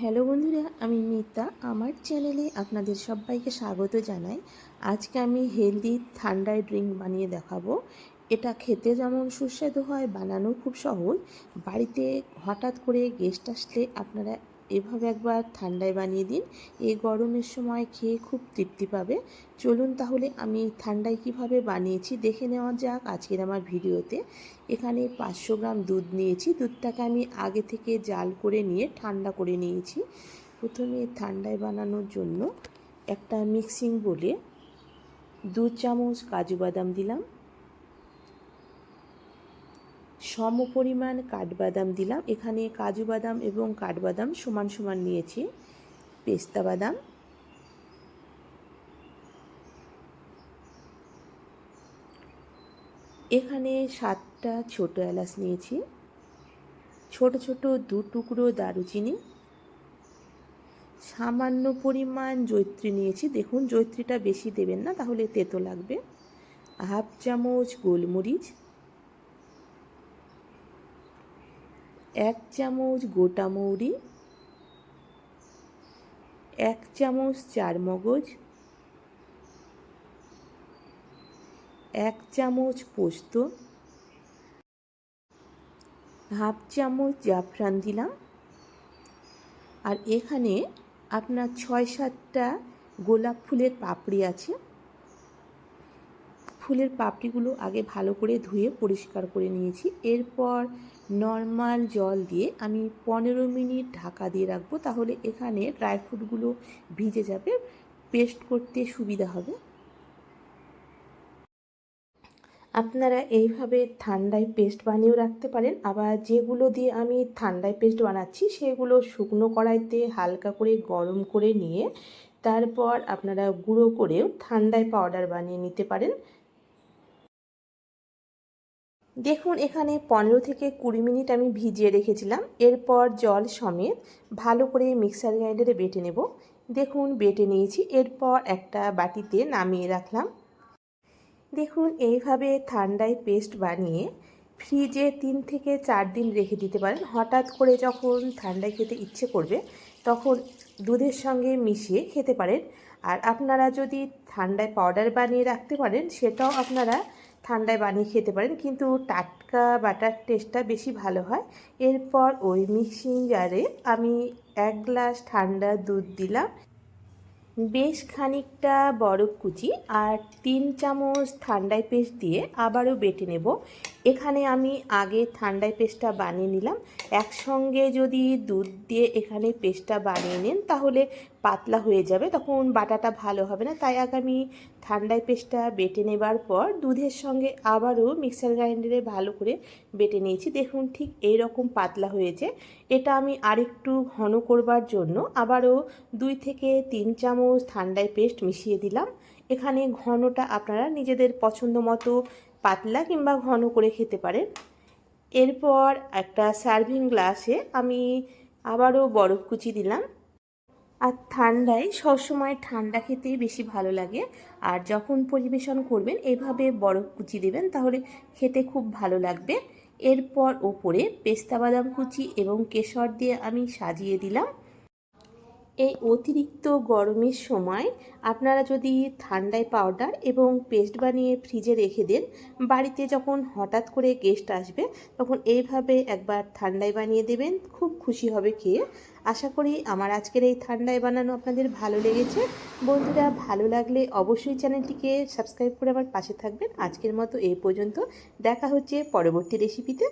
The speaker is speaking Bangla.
হ্যালো বন্ধুরা, আমি মিতা। আমার চ্যানেলে আপনাদের সবাইকে স্বাগত জানাই। আজকে আমি হেলদি ঠান্ডায় ড্রিঙ্ক বানিয়ে দেখাবো। এটা খেতে যেমন সুস্বাদু হয়, বানানো খুব সহজ। বাড়িতে হঠাৎ করে গেস্ট আসলে আপনারা এভাবে একবার ঠান্ডায় বানিয়ে দিন। এই গরমের সময় খেয়ে খুব তৃপ্তি পাবে। চলুন তাহলে আমি ঠান্ডায় কীভাবে বানিয়েছি দেখে নেওয়া যাক আজকের আমার ভিডিওতে। এখানে পাঁচশো গ্রাম দুধ নিয়েছি। দুধটাকে আমি আগে থেকে জাল করে নিয়ে ঠান্ডা করে নিয়েছি। প্রথমে ঠান্ডায় বানানোর জন্য একটা মিক্সিং বলে দু চামচ কাজু বাদাম দিলাম। সম পরিমাণ কাঠবাদাম দিলাম। এখানে কাজু বাদাম এবং কাঠবাদাম সমান সমান নিয়েছি। পেস্তা বাদাম। এখানে সাতটা ছোট এলাচ নিয়েছি। ছোট ছোট দু টুকরো দারুচিনি। সামান্য পরিমাণ জৈত্রী নিয়েছি। দেখুন জৈত্রীটা বেশি দেবেন না, তাহলে তেতো লাগবে। হাফ চামচ গোলমরিচ। এক চামচ গোটা মৌরি, এক চামচ চার মগজ, এক চামচ পোস্ত, হাফ চামচ জাফরান দিলাম। আর এখানে আপনার ছয় সাতটা গোলাপ ফুলের পাপড়ি আছে। ফুলের পাপড়িগুলো আগে ভালো করে ধুয়ে পরিষ্কার করে নিয়েছি। এরপর নর্মাল জল দিয়ে আমি পনেরো মিনিট ঢাকা দিয়ে রাখব, তাহলে এখানে ড্রাই ফ্রুটগুলো ভিজে যাবে, পেস্ট করতে সুবিধা হবে। আপনারা এইভাবে ঠান্ডায় পেস্ট বানিয়েও রাখতে পারেন, আবার যেগুলো দিয়ে আমি ঠান্ডায় পেস্ট বানাচ্ছি, সেগুলো শুকনো কড়াইতে হালকা করে গরম করে নিয়ে, তারপর আপনারা গুঁড়ো করেও ঠান্ডায় পাউডার বানিয়ে নিতে পারেন। দেখুন, এখানে পনেরো থেকে কুড়ি মিনিট আমি ভিজিয়ে রেখেছিলাম। এরপর জল সমেত ভালো করে মিক্সার গ্রাইন্ডারে বেটে নেব। দেখুন, বেটে নিয়েছি। এরপর একটা বাটিতে নামিয়ে রাখলাম। দেখুন, এইভাবে ঠান্ডায় পেস্ট বানিয়ে ফ্রিজে তিন থেকে চার দিন রেখে দিতে পারেন। হঠাৎ করে যখন ঠান্ডায় খেতে ইচ্ছে করবে, তখন দুধের সঙ্গে মিশিয়ে খেতে পারেন। আর আপনারা যদি ঠান্ডায় পাউডার বানিয়ে রাখতে পারেন, সেটাও আপনারা ঠান্ডায় বানিয়ে খেতে পারেন। কিন্তু টাটকা বাটার টেস্টটা বেশি ভালো হয়। এরপর ওই মিক্সিং জারে আমি এক গ্লাস ঠান্ডা দুধ দিলাম। বেশ খানিকটা বরফ কুচি আর তিন চামচ ঠান্ডায় পেস্ট দিয়ে আবারও বেটে নেব। এখানে আমি আগে ঠান্ডায় পেস্টটা বানিয়ে নিলাম। একসঙ্গে যদি দুধ দিয়ে এখানে পেস্টটা বানিয়ে নেন, তাহলে পাতলা হয়ে যাবে। তখন বাটাটা ভালো হবে না। তাই আগামী ঠান্ডায় পেস্টটা বেটে নেবার পর দুধের সঙ্গে আবারও মিক্সার গ্রাইন্ডারে ভালো করে বেটে নিয়েছি। দেখুন, ঠিক এই রকম পাতলা হয়েছে। এটা আমি আরেকটু ঘন করবার জন্য আবারও দুই থেকে তিন চামচ ঠান্ডায় পেস্ট মিশিয়ে দিলাম। এখানে ঘনটা আপনারা নিজেদের পছন্দ মতো পাতলা কিংবা ঘন করে খেতে পারেন। এরপর একটা সার্ভিং গ্লাসে আমি আবারও বরফ কুচি দিলাম। আর ঠান্ডায় সবসময় ঠান্ডা খেতেই বেশি ভালো লাগে। আর যখন পরিবেশন করবেন, এভাবে বরফ কুচি দেবেন, তাহলে খেতে খুব ভালো লাগবে। এরপর ওপরে পেস্তা বাদাম কুচি এবং কেশর দিয়ে আমি সাজিয়ে দিলাম। এই অতিরিক্ত গরমের সময় আপনারা যদি ঠান্ডায় পাউডার এবং পেস্ট বানিয়ে ফ্রিজে রেখে দেন, বাড়িতে যখন হঠাৎ করে গেস্ট আসবে, তখন এইভাবে একবার ঠান্ডায় বানিয়ে দেবেন, খুব খুশি হবে খেয়ে। আশা করি আমার আজকের এই ঠান্ডায় বানানো আপনাদের ভালো লেগেছে। বন্ধুরা, ভালো লাগলে অবশ্যই চ্যানেলটিকে সাবস্ক্রাইব করে আমার পাশে থাকবেন। আজকের মতো এই পর্যন্ত। দেখা হচ্ছে পরবর্তী রেসিপিতে